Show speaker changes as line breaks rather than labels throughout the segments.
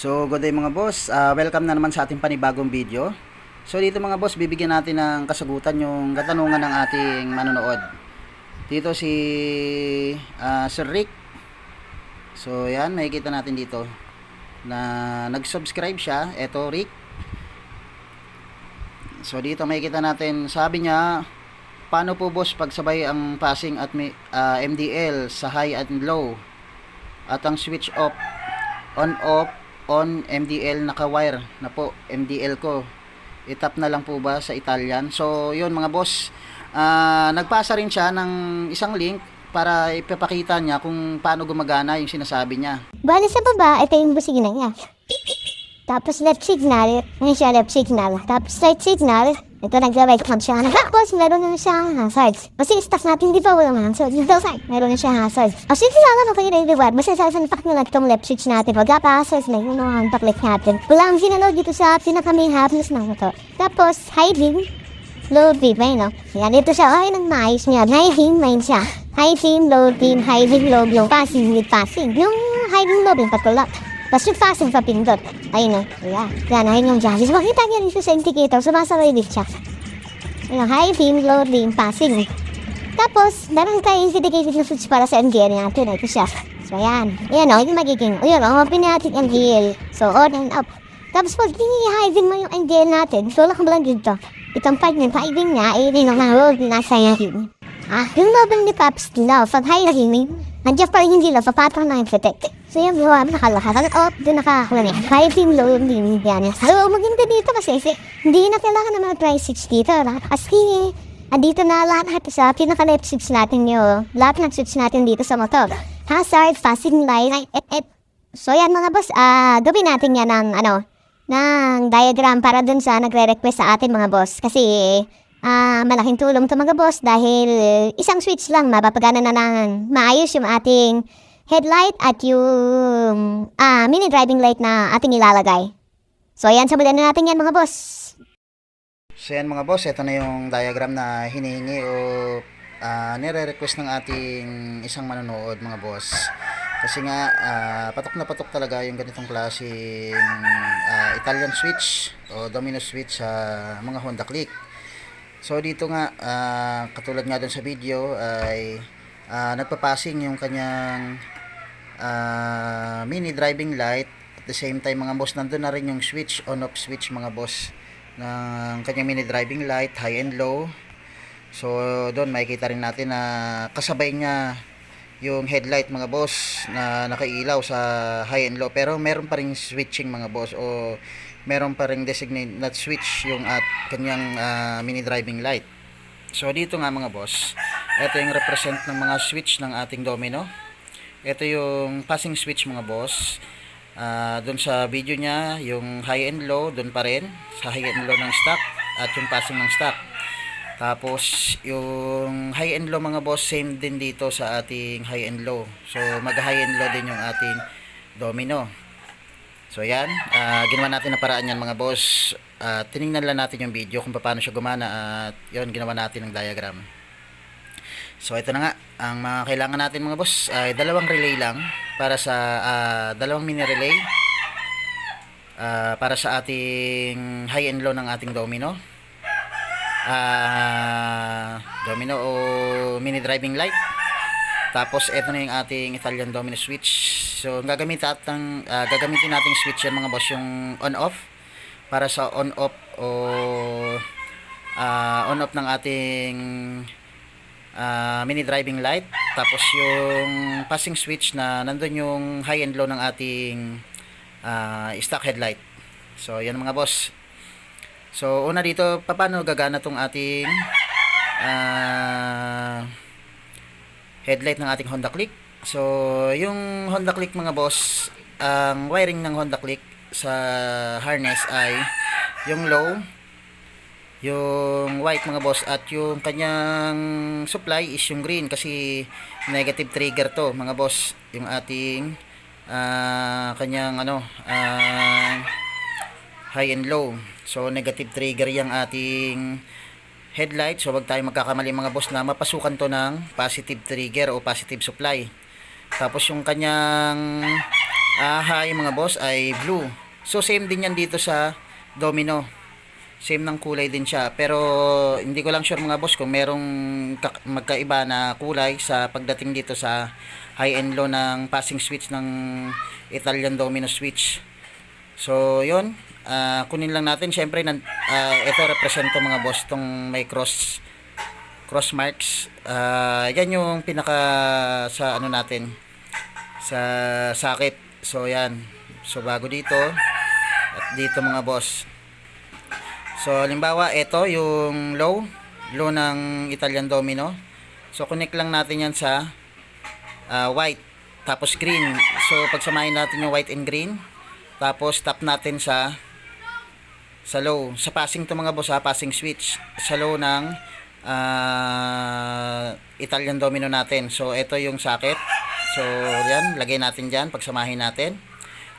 So, good day mga boss. Ah, welcome na naman sa ating panibagong video. So, dito mga boss, bibigyan natin ng kasagutan yung katanungan ng ating manonood. Dito si ah, Sir Rick. So, yan, makikita natin dito na nag-subscribe siya. Eto, Rick. So, dito makikita natin, sabi niya, paano po boss pagsabay ang passing at mi- ah, MDL sa high and low at ang switch off on off on MDL naka-wire na po MDL ko itap na lang po ba sa Italian so yun mga boss ah, nagpasa rin siya ng isang link para ipapakita niya kung paano gumagana yung sinasabi niya
Bali sa baba, ito yung busina niya. Tapos left signal, ngayon siya left signal. Tapos right signal, ito nag-right cam siya. Tapos meron na siya hazards. Kasi staff natin di ba wala man. So dito side, meron na siya hazards. Kasi sila na kayo na-reward. Basta sa sanpak nila itong left switch natin. Wag pa hazards na yun ang paklik natin. Wala ang sinalo dito sa pinaka-main happiness ng motor. Tapos high beam, low beam, ayun no. Yan, ito siya. Ay, nang maayos niya. High beam, main siya. High beam, low beam, high beam, low beam, passing with passing. Yung high beam, low beam, patulak. Tapos yung passing pa pindot. Ayun no. Ayan. Yan, ayun yung Jarvis. Makita niya dito sa indicator. Sumasabay din siya. Ayun, high beam, low beam, passing. Tapos, meron tayong indicated na switch para sa MGL natin. Ito siya. So, ayan. Ayan o, yung magiging. Ayan o, open natin ang MGL. So, on and up. Tapos, pag i-hiving mo yung MGL natin, so, lang lang dito. Itong part ng hiving niya, ay rin ang roll nasa yakin. Ah, yung lobang ni Paps Love, pag hiving, nandiyan pa rin hindi love, papatang na yung protect. So, yung buwan, nakalakas. Ang up, doon nakakuha niya. Hiving low, hindi yan. So, maganda dito kasi, kasi hindi na kailangan na mag-try switch dito. Kasi, Andito na lahat sa pinaka-left switch natin yun. Lahat ng switch natin dito sa motor. Hazard, passing light, et, et. So yan mga boss, ah gawin natin yan ng ano, ng diagram para dun sa nagre-request sa atin mga boss. Kasi ah malaking tulong to mga boss dahil isang switch lang mapapagana na ng maayos yung ating headlight at yung ah mini driving light na ating ilalagay. So yan, sabulan na natin yan mga boss.
so yan mga boss ito na yung diagram na hinihingi o ah, nire-request ng ating isang manonood mga boss kasi nga ah, patok na patok talaga yung ganitong klaseng ah, Italian switch o domino switch sa mga Honda Click So dito nga ah, katulad nga dun sa video ay ah, nagpapassing yung kanyang ah, mini driving light. At the same time mga boss nandun na rin yung switch on off switch mga boss ng kanyang mini driving light high and low. So doon makikita rin natin na kasabay niya yung headlight mga boss na nakailaw sa high and low. Pero meron pa rin switching mga boss o meron pa rin designated na switch yung at kanyang ah, mini driving light. So dito nga mga boss ito yung represent ng mga switch ng ating domino. Ito yung passing switch mga boss. Ah, doon sa video niya yung high and low doon pa rin. Sa high and low ng stock at yung passing ng stock. Tapos, yung high and low mga boss, same din dito sa ating high and low. So, mag-high and low din yung ating domino. So, yan. ah, ginawa natin na paraan yan mga boss. At tiningnan lang natin yung video kung paano siya gumana. At yun, ginawa natin ng diagram. So, ito na nga. Ang mga kailangan natin mga boss ay dalawang relay lang para sa ah, dalawang mini relay ah, para sa ating high and low ng ating domino ah domino o mini driving light tapos ito na yung ating Italian domino switch. So ang gagamitin natin ah, gagamitin nating switch yan mga boss yung on off para sa on off o ah, on off ng ating ah, mini driving light. Tapos yung passing switch na nandun yung high and low ng ating ah, stock headlight. So yan mga boss. So, una dito, paano gagana tong ating ah, headlight ng ating Honda Click? So, yung Honda Click mga boss, ang wiring ng Honda Click sa harness ay yung low, yung white mga boss, at yung kanyang supply is yung green kasi negative trigger to mga boss, yung ating ah, kanyang ano, ah, high and low. So, negative trigger yung ating headlight. So, wag tayo magkakamali mga boss na mapasukan to ng positive trigger o positive supply. Tapos, yung kanyang ah, high mga boss ay blue. So same din yan dito sa domino. Same ng kulay din siya. Pero hindi ko lang sure mga boss kung merong magkaiba na kulay sa pagdating dito sa high and low ng passing switch ng Italian domino switch. So, yun. Ah, kunin lang natin. Siyempre, nan, ah, ito represent to mga boss tong may cross cross marks. Ah, yan yung pinaka sa ano natin sa sakit. So, yan. So, bago dito at dito mga boss. So, halimbawa, ito yung low. Low ng Italian domino. So, connect lang natin yan sa ah, white. Tapos green. So, pagsamahin natin yung white and green. Tapos, tap natin sa sa low. Sa passing to mga boss ha, passing switch. Sa low ng ah, Italian domino natin. So, ito yung socket. So, yan. Lagay natin dyan. Pagsamahin natin.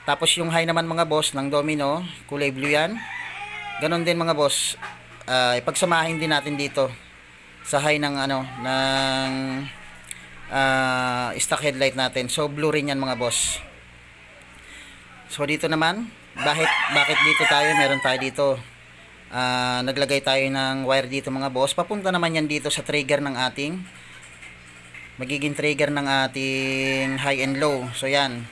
Tapos, yung high naman mga boss ng domino. Kulay blue yan. Ganon din mga boss. ah, ipagsamahin din natin dito. Sa high ng ano, ng ah, stock headlight natin. So, blue rin yan mga boss. So dito naman, bakit bakit dito tayo? Meron tayo dito. Ah, naglagay tayo ng wire dito mga boss. Papunta naman yan dito sa trigger ng ating magiging trigger ng ating high and low. So yan.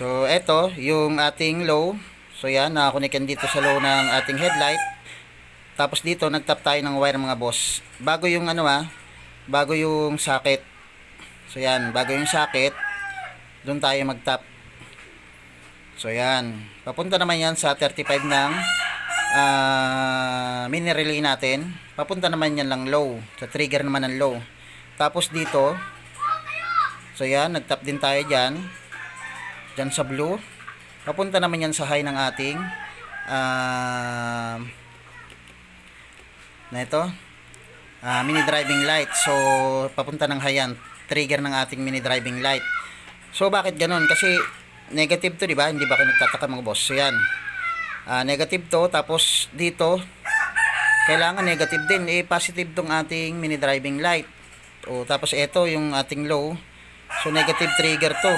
So eto, yung ating low. So yan, nakakunik yan dito sa low ng ating headlight. Tapos dito, nagtap tayo ng wire mga boss. Bago yung ano ah, bago yung socket. So yan, bago yung socket, doon tayo magtap. So yan. Papunta naman yan sa 35 ng ah, mini relay natin. Papunta naman yan lang low. Sa trigger naman ng low. Tapos dito, so yan, nagtap din tayo dyan. Dyan sa blue. Papunta naman yan sa high ng ating ah, na ito ah, mini driving light. So, papunta ng high yan. Trigger ng ating mini driving light. So, bakit ganun? Kasi, negative to, di ba? Hindi ba kayo nagtataka mga boss? So, yan. Ah, negative to. Tapos, dito, kailangan negative din. Eh, positive tong ating mini driving light. O, tapos, ito, yung ating low. So, negative trigger to.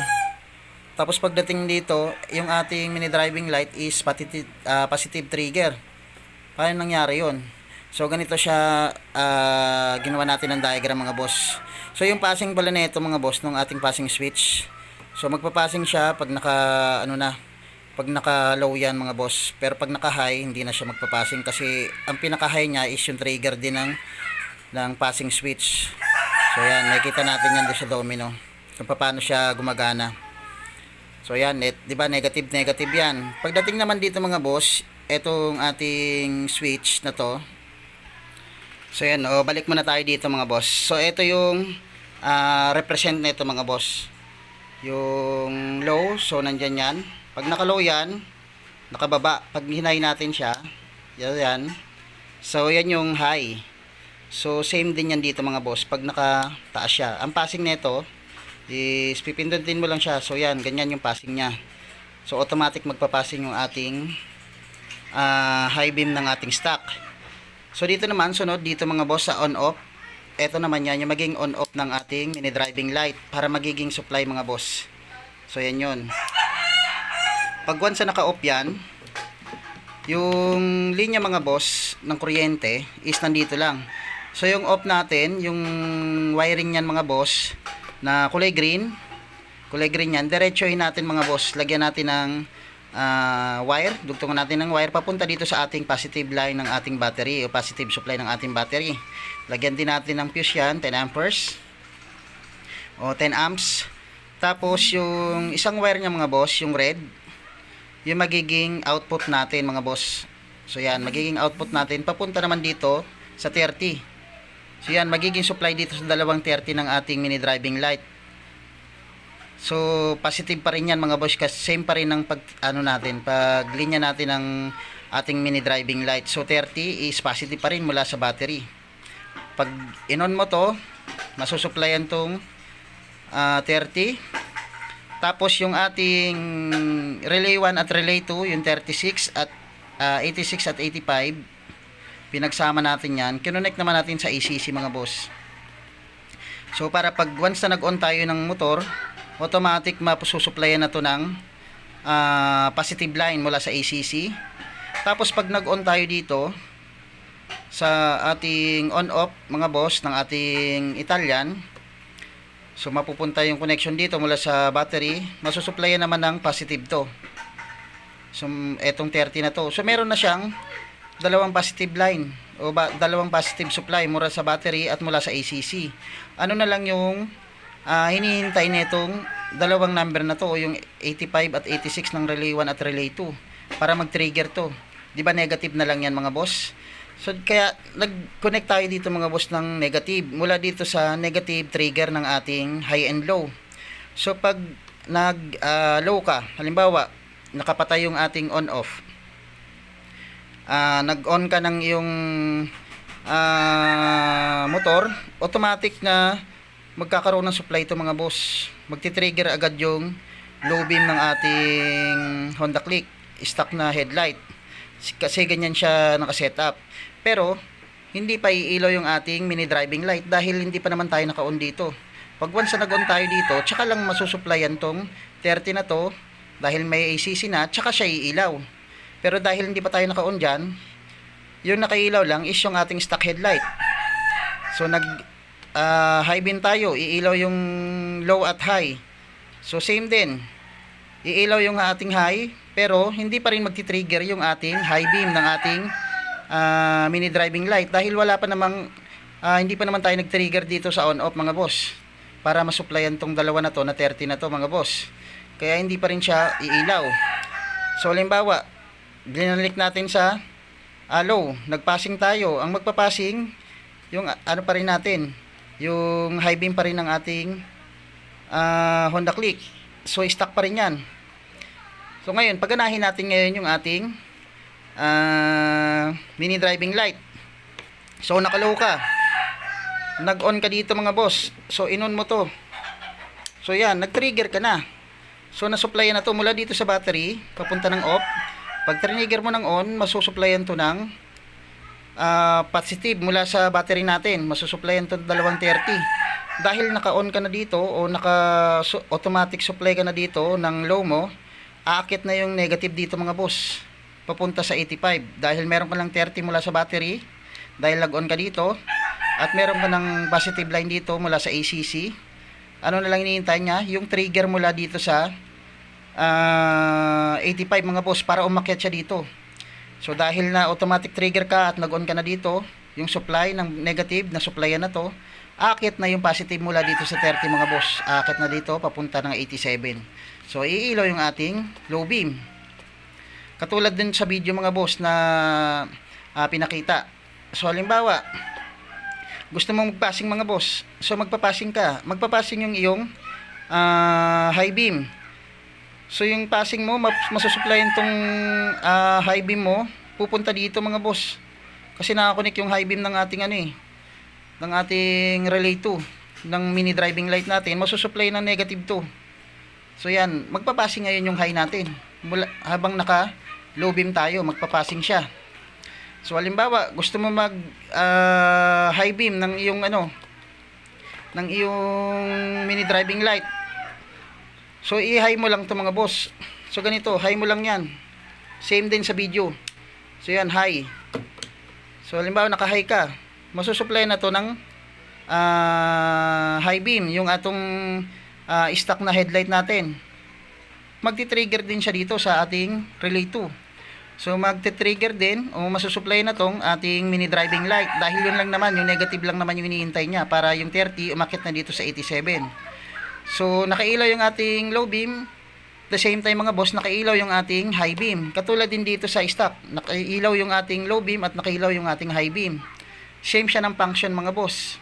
Tapos, pagdating dito, yung ating mini driving light is positive, ah, positive trigger. Paano nangyari yon? So, ganito siya ah, ginawa natin ng diagram mga boss. So, yung passing pala nito mga boss, nung ating passing switch. So, magpa-passing siya pag naka, ano na, pag naka low yan mga boss. Pero pag naka high, hindi na siya magpa-passing kasi ang pinaka high niya is yung trigger din ng, ng passing switch. So, yan, nakikita natin yan doon sa domino. Kung paano siya gumagana. So yan, net, 'di ba? Negative negative 'yan. Pagdating naman dito mga boss, etong ating switch na 'to. So yan, oh, balik muna tayo dito mga boss. So ito yung ah, represent nito mga boss. Yung low, so nandyan yan. Pag naka-low yan, nakababa. Pag hinay natin siya, yan. So yan yung high. So same din yan dito mga boss. Pag nakataas siya. Ang passing nito, is pipindutin mo lang siya. So yan, ganyan yung passing niya. So automatic magpapassing yung ating ah, high beam ng ating stock. So dito naman, sunod dito mga boss sa on off. Ito naman yan, yung maging on off ng ating mini driving light para magiging supply mga boss. So yan yun. Pag once na naka-off yan, yung linya mga boss ng kuryente is nandito lang. So yung off natin, yung wiring niyan mga boss na kulay green, kulay green yan, diretsohin natin mga boss. Lagyan natin ng ah, wire, dugtungan natin ng wire papunta dito sa ating positive line ng ating battery o positive supply ng ating battery. Lagyan din natin ng fuse yan, 10 amperes o 10 amps. Tapos yung isang wire niya mga boss, yung red, yung magiging output natin mga boss. So yan, magiging output natin papunta naman dito sa 30. So yan, magiging supply dito sa dalawang 30 ng ating mini driving light. So positive pa rin yan mga boss kasi same pa rin ng pag ano natin, pag linya natin ng ating mini driving light. So 30 is positive pa rin mula sa battery. Pag inon mo to, masusupplyan tong ah, 30 tapos yung ating relay 1 at relay 2, yung 36 at ah, 86 at 85, pinagsama natin yan. Kinonect naman natin sa ACC mga boss. So para pag once na nag-on tayo ng motor, automatic mapususuplayan na to ng ah, positive line mula sa ACC. Tapos pag nag-on tayo dito sa ating on-off mga boss ng ating Italian, so mapupunta yung connection dito mula sa battery, masusuplayan naman ng positive to. So etong 30 na to. So meron na siyang dalawang positive line o ba, dalawang positive supply mula sa battery at mula sa ACC. Ano na lang yung ah, hinihintay nitong dalawang number na to o yung 85 at 86 ng relay 1 at relay 2 para mag-trigger to. 'Di ba negative na lang 'yan mga boss? So kaya nag-connect tayo dito mga boss ng negative mula dito sa negative trigger ng ating high and low. So pag nag ah, low ka, halimbawa nakapatay yung ating on off ah nag-on ka ng iyong ah, motor, automatic na magkakaroon ng supply ito mga boss. Magti-trigger agad yung low beam ng ating Honda Click, stock na headlight. Kasi ganyan siya nakasetup. Pero, hindi pa iilaw yung ating mini driving light dahil hindi pa naman tayo naka-on dito. Pag once na nag-on tayo dito, tsaka lang masusuplayan tong 30 na to dahil may ACC na, tsaka siya iilaw. Pero dahil hindi pa tayo naka-on dyan, yung nakailaw lang is yung ating stock headlight. So nag ah, high beam tayo, iilaw yung low at high. So same din. Iilaw yung ating high, pero hindi pa rin magti-trigger yung ating high beam ng ating ah, mini driving light dahil wala pa namang ah, hindi pa naman tayo nag-trigger dito sa on off mga boss para masuplayan tong dalawa na to na 30 na to mga boss. Kaya hindi pa rin siya iilaw. So halimbawa, binalik natin sa ah, low, nagpassing tayo. Ang magpapassing, yung ano pa rin natin, yung high beam pa rin ng ating ah, Honda Click. So, stock pa rin yan. So, ngayon, paganahin natin ngayon yung ating ah, mini driving light. So, nakalow ka. Nag-on ka dito mga boss. So, in-on mo to. So, yan, nag-trigger ka na. So, nasuplayan na to mula dito sa battery, papunta ng off. Pag trigger mo ng on, masusuplayan to ng ah, positive mula sa battery natin. Masusuplayan to ng 230. Dahil naka-on ka na dito o naka su- automatic supply ka na dito ng low mo, aakit na yung negative dito mga boss. Papunta sa 85. Dahil meron ka lang 30 mula sa battery, dahil nag-on ka dito, at meron ka ng positive line dito mula sa ACC, ano na lang hinihintay niya? Yung trigger mula dito sa ah, 85 mga boss para umakyat siya dito. So dahil na automatic trigger ka at nag-on ka na dito, yung supply ng negative na supplyan na to, akit na yung positive mula dito sa 30 mga boss. Akit na dito papunta ng 87. So iilaw yung ating low beam. Katulad din sa video mga boss na ah, pinakita. So halimbawa, gusto mong magpassing mga boss. So magpapassing ka. Magpapassing yung iyong ah, high beam. So yung passing mo, mas- masusupplyan tong ah, high beam mo, pupunta dito mga boss. Kasi nakakonek yung high beam ng ating ano eh, ng ating relay 2, ng mini driving light natin, masusupply ng negative 2. So yan, magpapassing ngayon yung high natin. Mula, habang naka low beam tayo, magpapassing siya. So halimbawa, gusto mo mag ah, high beam ng iyong ano, ng iyong mini driving light. So i-high mo lang 'to mga boss. So ganito, high mo lang 'yan. Same din sa video. So yan, high. So halimbawa naka-high ka, masusupply na 'to ng ah, high beam, yung atong ah, stock na headlight natin. Magti-trigger din siya dito sa ating relay 2. So magte-trigger din o masusupply na tong ating mini driving light dahil yun lang naman, yung negative lang naman yung iniintay niya para yung 30 umakit na dito sa 87. So nakailaw yung ating low beam, the same time mga boss, nakailaw yung ating high beam. Katulad din dito sa stock, nakailaw yung ating low beam at nakailaw yung ating high beam. Same siya ng function mga boss.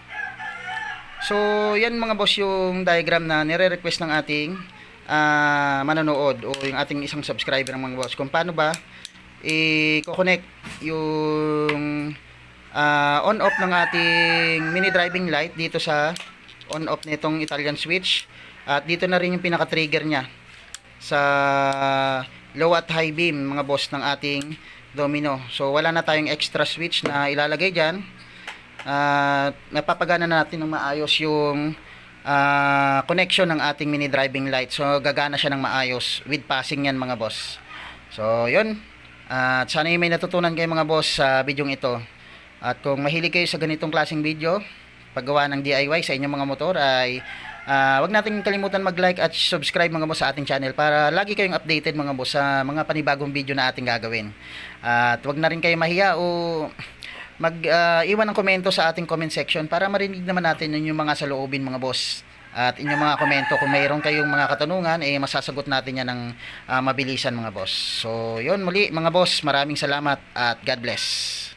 So, yan mga boss yung diagram na nire-request ng ating ah, manonood o yung ating isang subscriber ng mga boss. Kung paano ba i-connect yung ah, on-off ng ating mini driving light dito sa on-off nitong Italian switch. At dito na rin yung pinaka-trigger niya sa low at high beam mga boss ng ating domino. So wala na tayong extra switch na ilalagay dyan. At napapagana na natin ng maayos yung ah, connection ng ating mini driving light. So gagana siya ng maayos with passing yan mga boss. So yun. At sana ay may natutunan kayo mga boss sa bidyong ito. At kung mahilig kayo sa ganitong klaseng video, paggawa ng DIY sa inyong mga motor ay ah, wag nating kalimutan mag-like at subscribe mga boss sa ating channel para lagi kayong updated mga boss sa mga panibagong video na ating gagawin. At wag na rin kayo mahiya o mag-iwan ng komento sa ating comment section para marinig naman natin yun yung mga saloobin mga boss. At inyong mga komento kung mayroon kayong mga katanungan eh masasagot natin yan ng ah, mabilisan mga boss. So yun muli mga boss, maraming salamat at God bless.